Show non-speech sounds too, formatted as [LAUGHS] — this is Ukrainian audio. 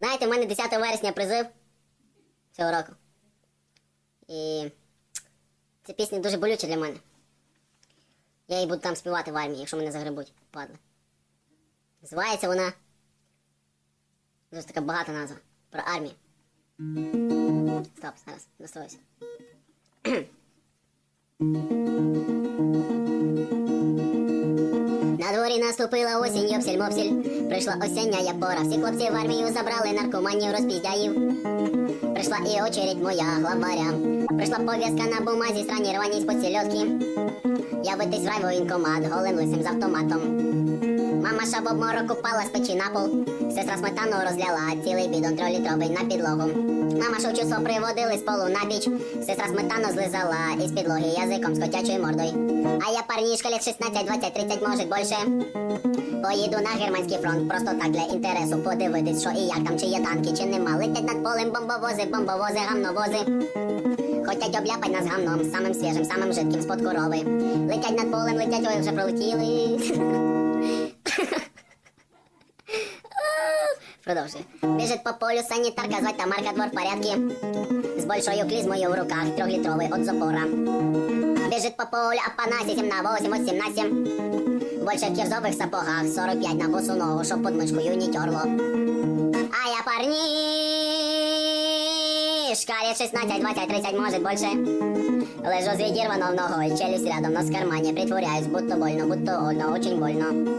Знаєте, в мене 10 вересня призив цього року. І ця пісня дуже болюча для мене. Я її буду там співати в армії, якщо мене загребуть, падли. Називається вона. Дуже така багата назва. Про армію. Стоп, зараз, настроюся. [CLEARS THROAT] наступила осінь, йопсіль мопсіль. Прийшла осіння пора. Всі хлопці в армію забрали наркоманів, розпіздяїв. Прийшла і очередь моя главаря. Прийшла пов'язка на бумазі, страні рвані з-под сільотки. Я битись в райвоєнкомат, голим лисим з автоматом. Мама ша в обморок упала з печі на пол. Сестра сметану розляла, цілий бідон трьохлітровий на підлогу. Мама в приводили з полу на біч. Сестра сметану злизала із підлоги язиком з котячою мордою. А я парнішка лет 16, 20, 30, може більше. Поїду на германський фронт, просто так для інтересу подивитись, що і як там, чи є танки, чи нема. Летять над полем бомбовози, бомбовози, гамновози. Хотять обляпать нас гамном, самим свіжим, самим жидким з-под корови. Летять над полем, летять, ой, вже пролетіли. [LAUGHS] Продовжуй. Біжить по полю санітарка, звать та марка двор в порядке. З большою клізмою в руках, трьохлітровий от запора. Біжить по полю, а панасі 7 на 8, от 7 на 7. Больше в кірзових сапогах, 45 на босу ногу, щоб под мишкою не терло. А я парнишка, лет 16, 20, 30, может больше. Лежу з відірвано ногою, челюсть рядом, в кармані, притворяюсь, будто больно, будто одно, очень больно.